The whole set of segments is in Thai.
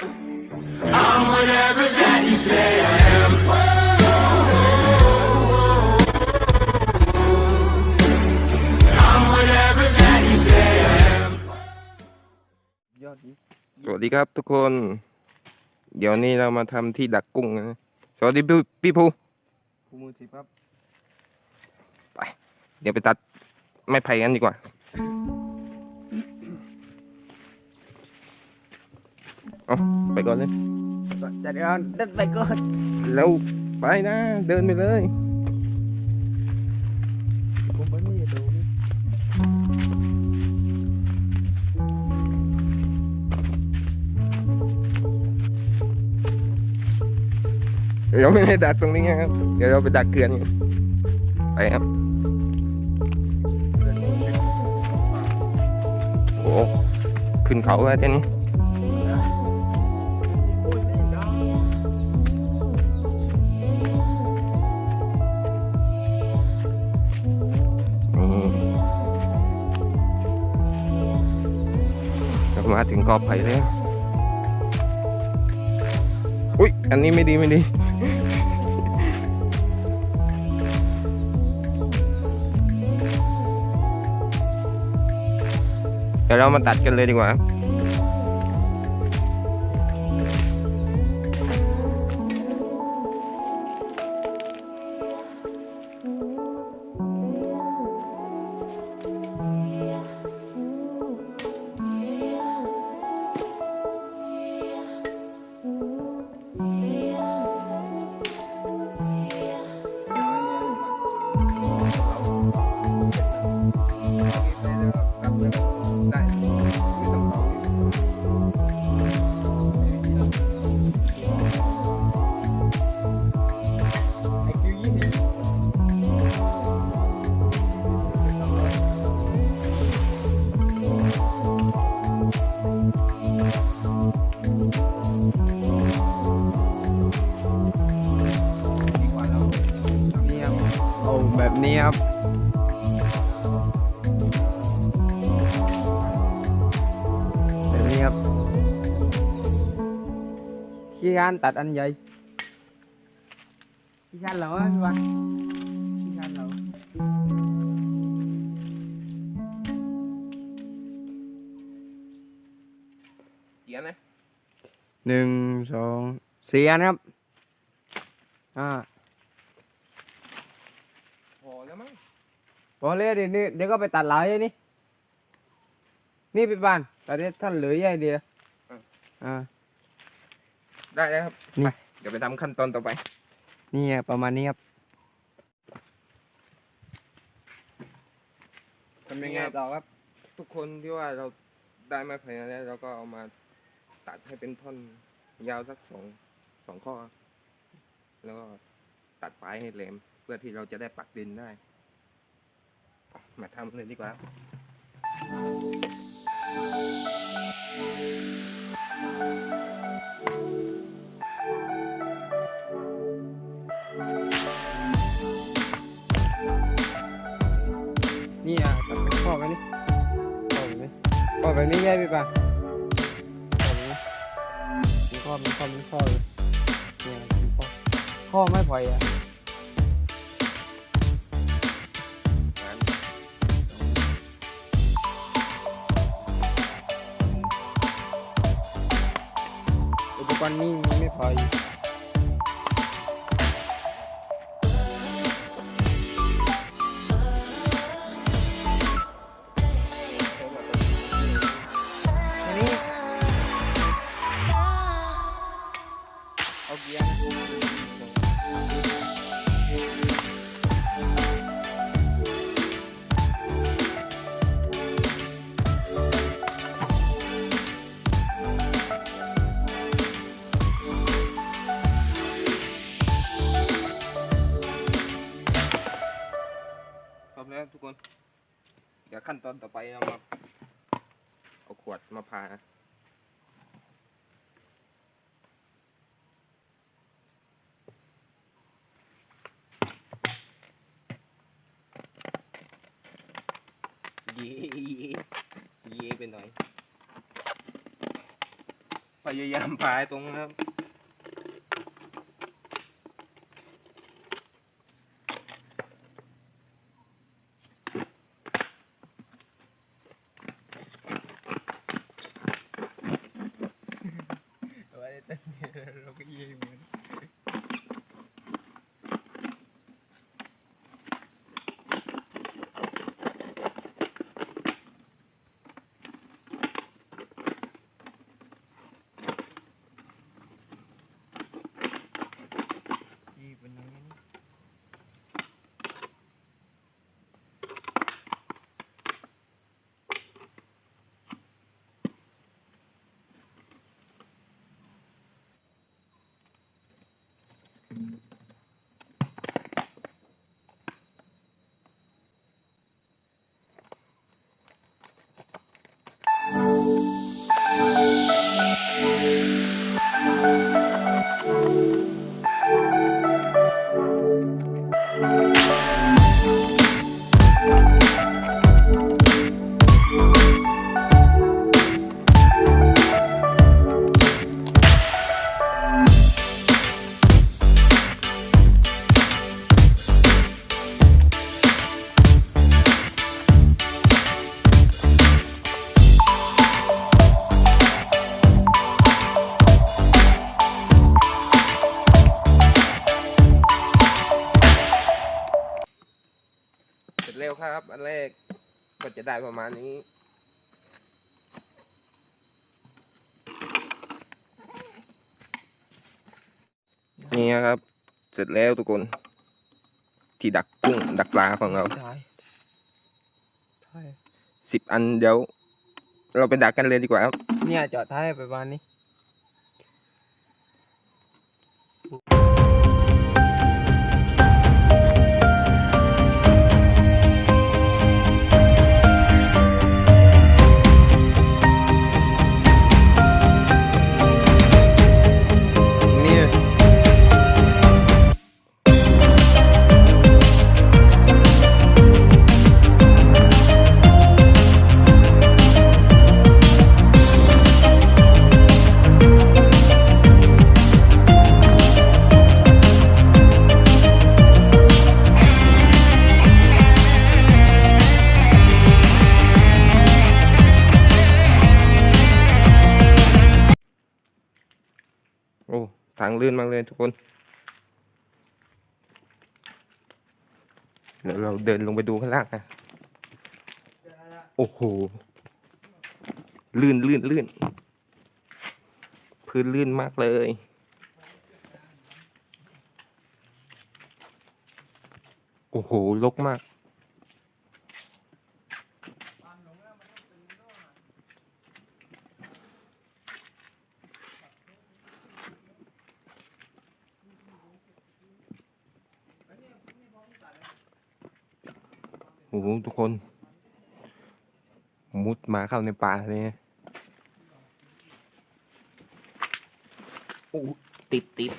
I'm whatever that you say I am. I'm whatever that you say I am. ยอดดีสวัสดีครับทุกคน เดี๋ยวนี้เรามาทำที่ดักกุ้งนะสวัสดีพี่พี่ภูภูมือสิครับ เดี๋ยวไปตัดไม้ไผ่กันดีกว่า เอาไปก่อนเลยจัดการเดินไปก่อนแล้วไปนะ เดินไปเลยผมไปไม่ดูนี่เดี๋ยวเราไม่ได้ดักตรงนี้ครับ เดี๋ยวเราไปดักเกลือนกันไปครับเดินไม่เสร็จโอ้ ขึ้นเขาแล้วเจ้านี้ มาถึงกอไผ่แล้ว อุ้ย อันนี้ไม่ดีไม่ดีเดี๋ยวเรามาตัดกันเลยดีกว่า ครับอ่าพอแล้วมั้งพอเลยเดี๋ยวนี้เดี๋ยวก็ไปตัดหลายไอ้นี่นี่พี่บานตัดได้ท่านเหลือใหญ่เดียวอ่า ได้แล้วครับนี่ ไปเดี๋ยวไปทำขั้นตอนต่อไปนี่ไงประมาณนี้ครับทำยังไงต่อครับ ทุกคนที่ว่าเราได้ไม้ไผ่มาแล้วเราก็เอามาตัดให้เป็นท่อนยาวสักสองสองข้อ แล้วก็ตัดปลายให้แหลมเพื่อที่เราจะได้ปักดินได้มาทำเลยดีกว่านี่ แบบนี้ใหญ่พี่บานข้อแบบนี้เป็นข้อเป็นข้อเป็นข้อเลยเนี่ยเป็นข้อข้อไม่พออะอุปกรณ์นี่มีไม่พออยู่ พยายามพายตรงนะครับ ก็จะได้ประมาณนี้ นี่นะครับ เสร็จแล้วทุกคน ที่ดักกุ้งดักปลาของเราใช่ใช่สิบอันเดี๋ยว เราไปดักกันเลยดีกว่าครับ เนี่ยจอดท้ายไปบ้านนี้นี่ ลื่นมากเลยทุกคน เดี๋ยวเราเดินลงไปดูข้างล่างนะโอ้โห ลื่นลื่นลื่น พื้นลื่นมากเลยโอ้โหลกมาก อ้โหทุกคน มุดมาเข้าในป่าเลยนะโอ้ติดติด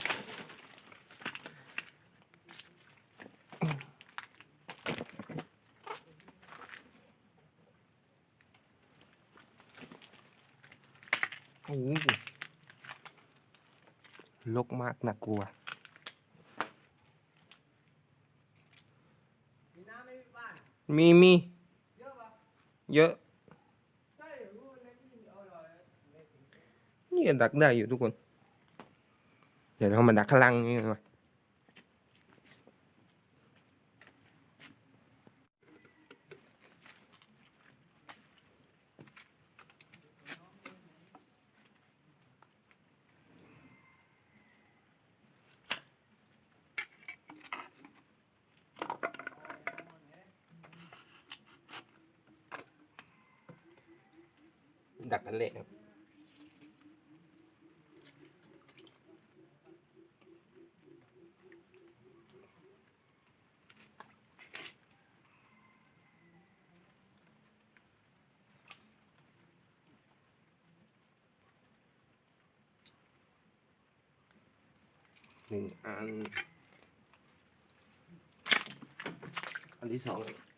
โอ้โหลกมากน่ากลัว มีมีเยอะนี่ดักได้อยู่ทุกคน เดี๋ยวเรามาดักข้างล่างนี่มา กันเละครับหนึ่งอัน อันที่สอง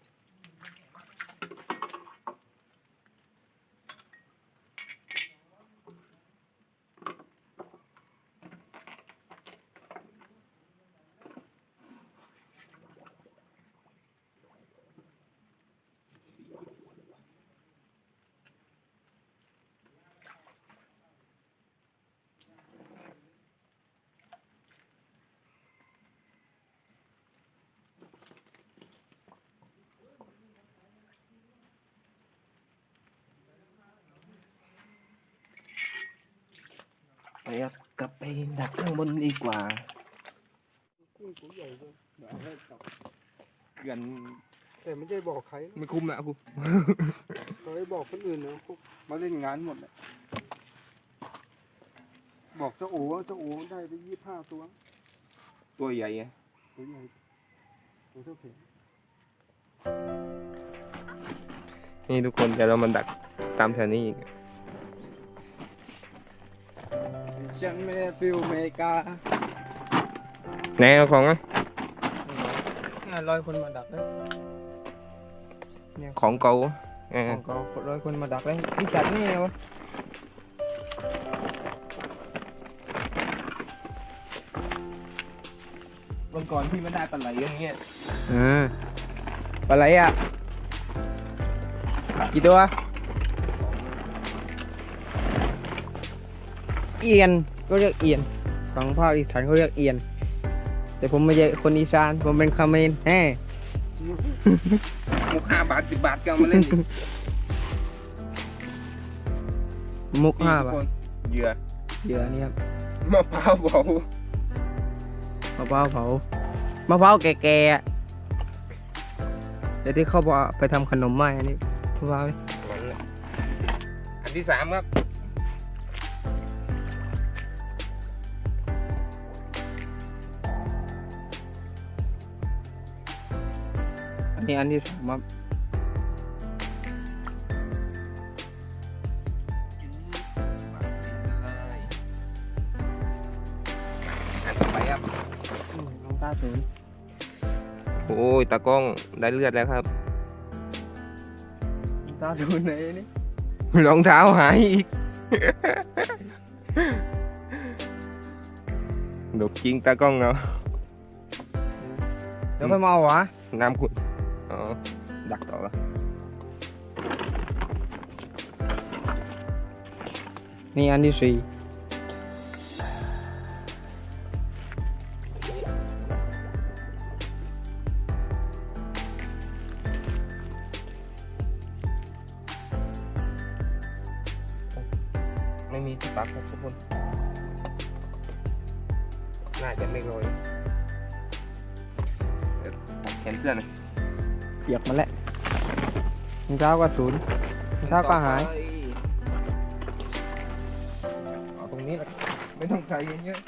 ครับกลับไปดักข้างบนดีกว่ากุ้งตัวใหญ่เลยเดี๋ยวเอาให้จับเงินแต่ไม่ได้บอกใครนะไม่คุ้มนะครูเราให้บอกคนอื่นนะพวกมาเล่นงานหมดเลยบอกเจ้าโอ๋เจ้าโอ๋ได้ไปยี่ห้าตัว ตัวใหญ่ไงตัวใหญ่ตัวเท่าแขนนี่ทุกคนเดี๋ยวเรามาดักตามแถวนี้อีก ฉันไม่ได้ฟิลอเมริกาไหนเอาของอะห้าร้อยคนมาดักเลยของเก่าเออของเขาร้อยคนมาดักเลยพี่จัดนี่ไงวะวันก่อนพี่ไม่ได้ปลาไหลอย่างเงี้ยอ่าปลาไหลอะกี่ตัว เอียนก็เรียกเอียนฝั่งภาคอีสานเขาเรียกเอียน แต่ผมไม่ใช่คนอีสานผมเป็นคาเขมนแฮ่มุกห้าบาทสิบบาทก็เอามาเล่นดิมุกนี่ห้าทุกบาคทนเหยื่อเหยื่อนี่ครับมะพร้าวเผามะพร้าวเผามะพร้าวแก่ๆอะเดี๋ยวที่เขาบอกไปทำขนมไหมอันนี้มะพร้าวนี่นั่นแหละอันที่สามครับ นนี้อันที่สามครับอันต่อไปครับอืมน้องตาศูนย์โอ้ยตากล้องได้เลือดแล้วครับน้องตาศูนย์ไหนนี่รองเท้าหายอีกดกจริงตากล้อง เนาะเดี๋ยวค่อยมาเอาวะน้ำขุดอ๋อ ดักต่อละนี่อันที่สี่ไม่มีที่ปักครับทุกคน น่าจะไม่โรยเดี๋ยวปักแขนเสื้อหน่อย เปียกมาแล้วรองเท้าก็ศูนย์รองเท้าก็หาย เอาตรงนี้แหละไม่ต้องใส่เยอะ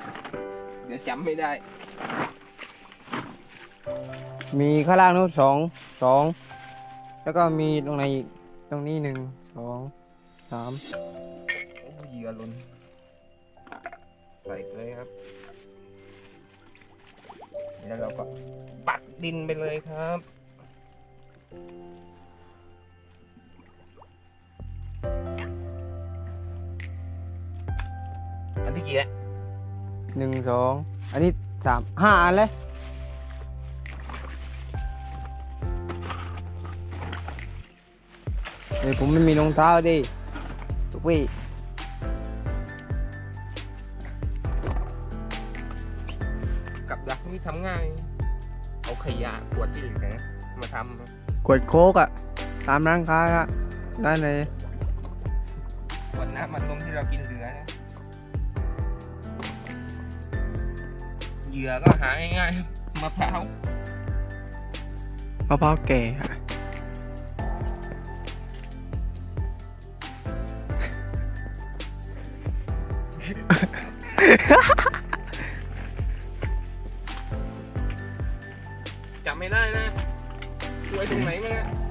ๆเดี๋ยวจำไม่ได้มีข้างล่างนู้นสองสองแล้วก็มีตรงไหนอีกตรงนี้หนึ่งสองสามโอ้เหยื่อหล่นใส่เลยครับแล้วเราก็ ปักดินไปเลยครับ อันที่กี่แล้วหนึ่งสองอันนี้สามห้าอันเลยเดี๋ยวผมไม่มีรองเท้าดิทุกวี่กับดักนี่ทำง่ายเอา ขยะขวดที่เหลือมาทขวดโค้กอะตามร้านค้าอะได้เลยำขวดน้ำมันลมที่เรากินเหลือนะเหยื่อก็หาง่ายๆมะพร้าวมะพร้าวแก่อะ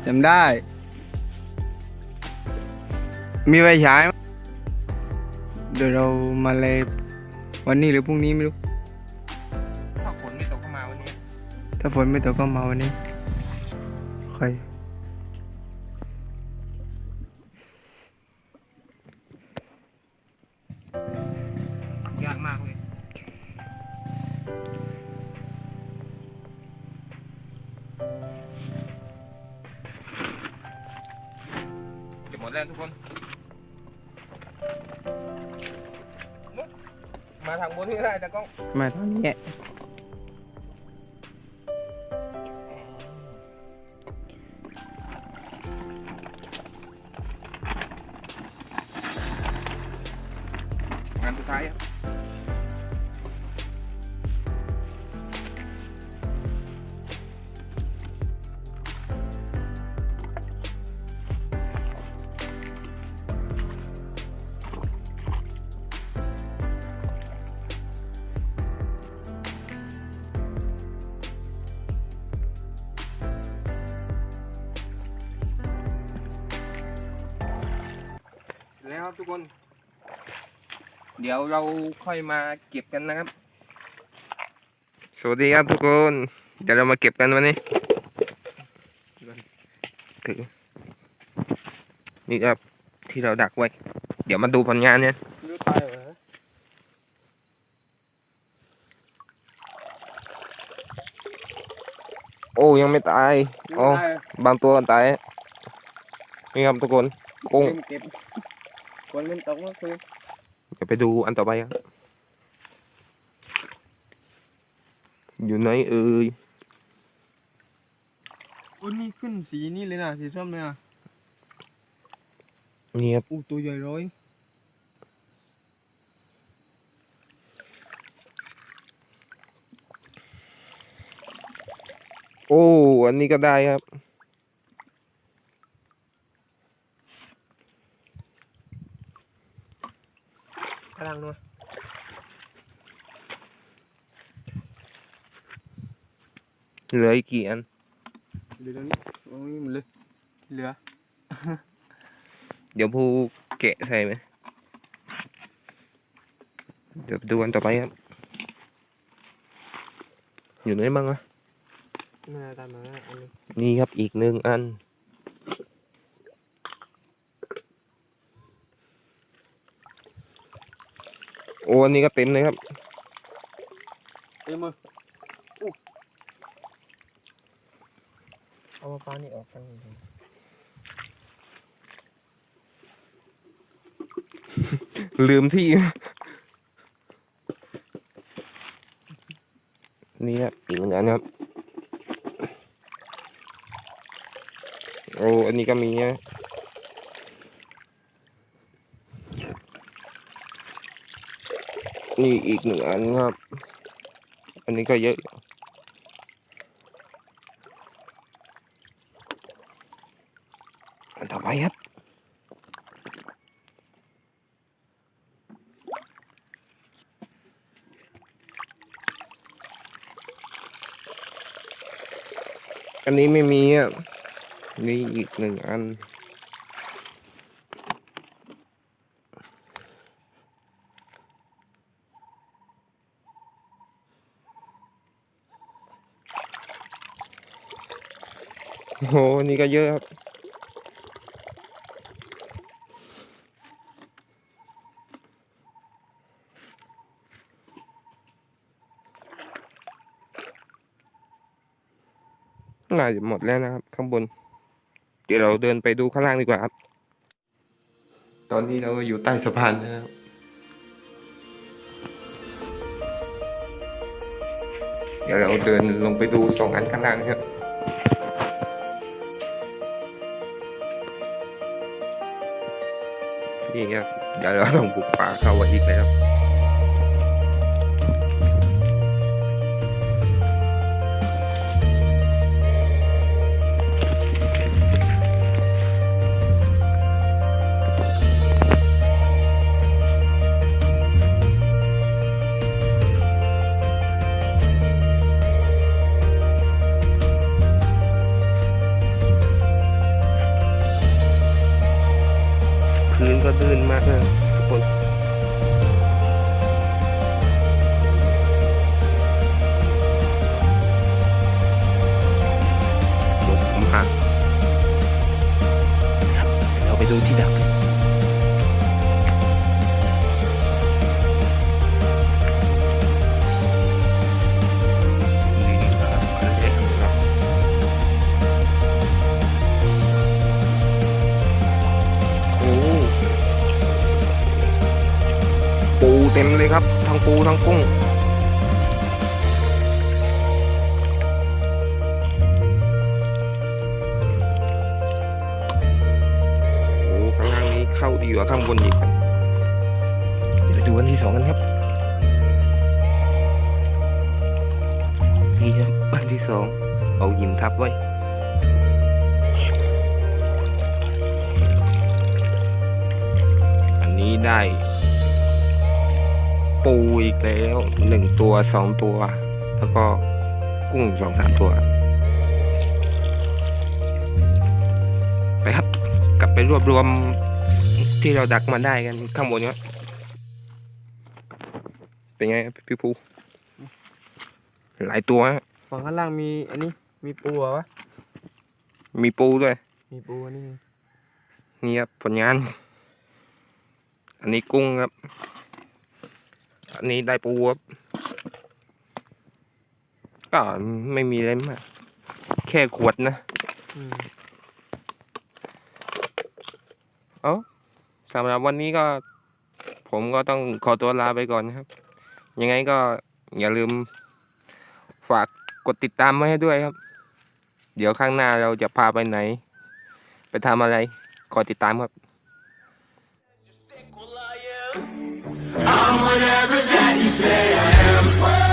จำได้ มีไฟฉายไหมเดี๋ยวเรามาเลยวันนี้หรือพรุ่งนี้ไม่รู้ ถ้าฝนไม่ตกเข้ามาวันนี้ ถ้าฝนไม่ตกก็มาวันนี้ใคร แล้วทุกคนมุกมาทางบนนี่ได้แต่ก็มาทางนี้งาน เสร็จแล้วครับทุกคน เดี๋ยวเราค่อยมาเก็บกันนะครับ สวัสดีครับทุกคน เดี๋ยวเรามาเก็บกันวันนี้ถือนี่ครับที่เราดักไว้ เดี๋ยวมาดูผลงานเนี่ยไม่รู้ตายเหรอโอ้ยังไม่ตายไม่อ๋อตายเหรอบางตัวก็ตายนี่ครับทุกคนกุ้ง เก็บเก็บคนเล่นตกก็คือเดี๋ยวไปดูอันต่อไปครับอยู่ไหนเอ่ยโอ้นี่ขึ้นสีนี่เลยนะสีส้มเลยนะนี่ครับอู้ตัวใหญ่ร้อยโอ้ อันนี้ก็ได้ครับ กำลังด้วยเหลืออีกกี่อันเหลือตรงนี้ตรงนี้หมดเลยเหลือ เดี๋ยวผู้แกะใส่ไหมเดี๋ยวดูอันต่อไปครับ อยู่ไหนบ้างอะไม่ได้ตามมาอันนี้นี่ครับอีกหนึ่งอัน โอ้อันนี้ก็เต็มเลยครับเอ้ยมืออู้เอามาปลานี่ออกกันดิลืมที่ นี่ครับอีกหนึ่งอันครับ โอ้ อันนี้ก็มีนะ นี่อีกหนึ่งอันครับ อันนี้ก็เยอะ อันต่อไปครับอันนี้ไม่มีอะนี่อีกหนึ่งอัน โอ้โหนี่ก็เยอะครับน่าจะหมดแล้วนะครับ ข้างบน เดี๋ยวเราเดินไปดูข้างล่างดีกว่าครับ ตอนนี้เราอยู่ใต้สะพานนะครับเดี๋ยวเราเดินลงไปดูสองอันข้างล่างครับ นี่ครับเดี๋ยวเราต้องบุกป่าเข้าไปอีกแล้ว เร นี่ครับอันที่สองเอาหินทับไว้อันนี้ได้ ปูอีกแล้วหนึ่งตัวสองตัว แล้วก็กุ้งสองสามตัว ไปครับ กลับไปรวบรวมที่เราดักมาได้กันข้างบนครับเป็นไงครับพี่ภู หลายตัวฮะฝั่งข้างล่างมีอันนี้มีปูเหรอวะมีปูด้วย มีปูอันนี้นี่ครับผลงาน อันนี้กุ้งครับ อันนี้ได้ปูครับก็ไม่มีอะไรมาก แค่ขวดนะอืมสำหรับวันนี้ก็ ผมก็ต้องขอตัวลาไปก่อนนะครับ ยังไงก็อย่าลืมฝา กดติดตามไว้ให้ด้วยครับ เดี๋ยวข้างหน้าเราจะพาไปไหน ไปทำอะไรคอยติดตามครับ I'm whatever that you say I